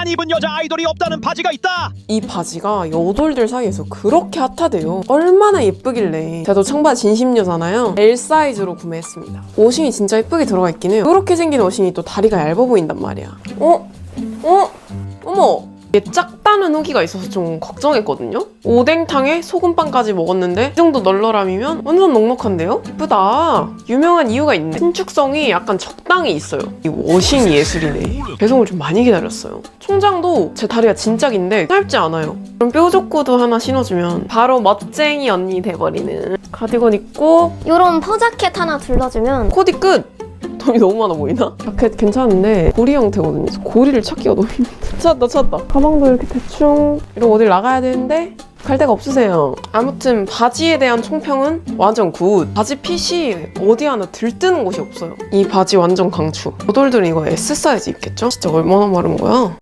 안 입은 여자 아이돌이 없다는 바지가 있다. 이 바지가 여돌들 사이에서 그렇게 핫하대요. 얼마나 예쁘길래. 저도 청바지 진심녀잖아요. L 사이즈로 구매했습니다. 워싱이 진짜 예쁘게 들어가 있긴 해요. 이렇게 생긴 워싱이 또 다리가 얇아 보인단 말이야. 어? 어? 어머! 이게 작다는 후기가 있어서 좀 걱정했거든요? 오뎅탕에 소금빵까지 먹었는데 이 정도 널널함이면 완전 넉넉한데요? 예쁘다. 유명한 이유가 있네. 신축성이 약간 적당히 있어요. 이 워싱 예술이네. 배송을 좀 많이 기다렸어요. 총장도 제 다리가 진짜 긴데 짧지 않아요. 그럼 뾰족구도 하나 신어주면 바로 멋쟁이 언니 돼버리는 가디건 입고 이런 퍼자켓 하나 둘러주면 코디 끝! 돈이 너무 많아 보이나? 자켓 괜찮은데 고리 형태거든요. 고리를 찾기가 너무 힘들어. 찾았다 찾았다. 가방도 이렇게 대충 이러고 어딜 나가야 되는데 갈 데가 없으세요. 아무튼 바지에 대한 총평은 완전 굿. 바지 핏이 어디 하나 들뜨는 곳이 없어요. 이 바지 완전 강추. 모돌들은 이거 S 사이즈 입겠죠? 진짜 얼마나 마른 거야?